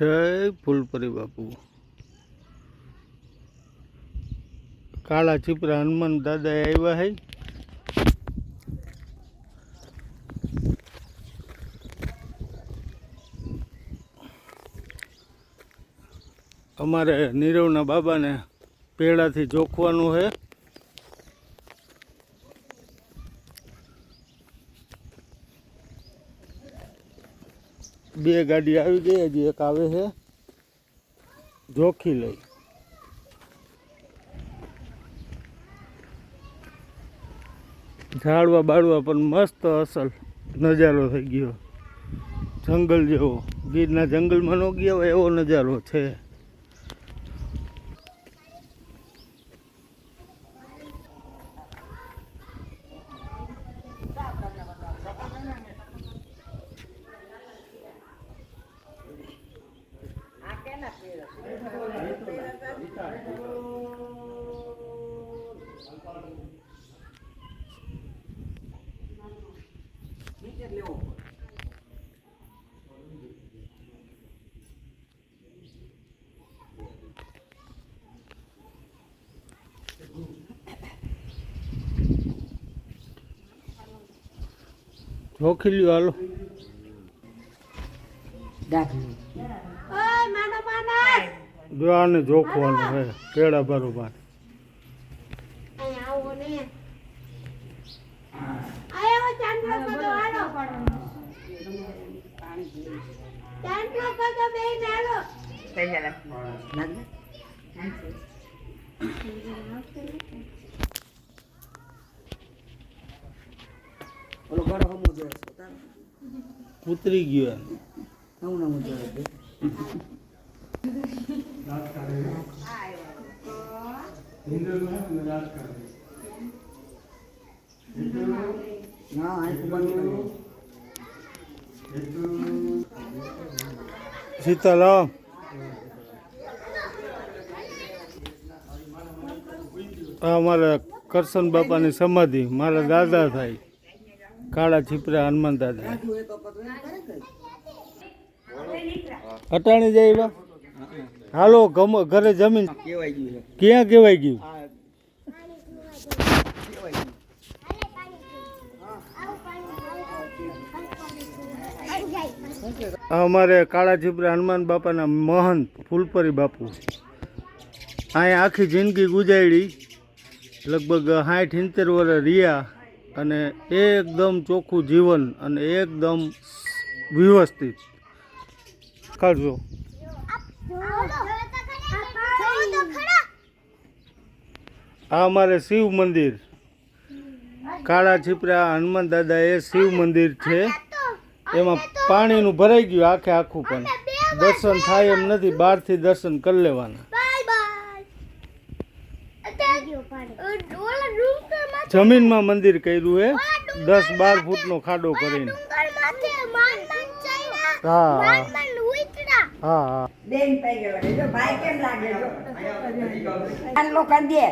જય ફૂલપરી બાપુ. કાળા છીપરા હનુમાન દાદા આવ્યા હે. અમારે નીરવના બાબાને પેડાથી જોખવાનું છે બે ગાડી આવી ગઈ, હજી એક આવે છે. જોખી લઈ. ઝાડવા બાળવા પણ મસ્ત અસલ નજારો થઈ ગયો. જંગલ જેવો. ગીરના જંગલમાં ન ગયા હોય એવો નજારો છે. જોખી લ્યો હાલો. માનસ જો આને જોખવાનું હે પેડા બરોબર. અહીં ગયો ને. આયો ના આંખ બંધ કરી સીતારામ અમારા કરશન બાપાની સમાધિ મારા દાદા થાય કાળા છીપરા હનુમાન દાદા અટાણી જાય હાલો ઘરે જમીન. ક્યાં કેવાય ગયું? અમારે કાળા છીપરા હનુમાન બાપાના મહંત ફૂલપરી બાપુ. અહીંયા આખી જિંદગી ગુજારી લગભગ સાઠ ઇંતેર વર્ષ રહ્યા અને એકદમ ચોખ્ખું જીવન અને એકદમ વ્યવસ્થિત. કરજો આ અમારે શિવ મંદિર. કાળા છીપરા હનુમાન દાદા એ શિવ મંદિર છે. એમાં પાણીનું ભરાઈ ગયું આખે આખું પણ. દર્શન થાય એમ નથી, બહારથી દર્શન કરી લેવાના. જમીનમાં મંદિર કર્યું હે. દસ બાર ફૂટનો ખાડો કરીને. હા. હા હા. બેન પઈ ગયો જો ભાઈ કેમ લાગે જો? આટલો કરી દે.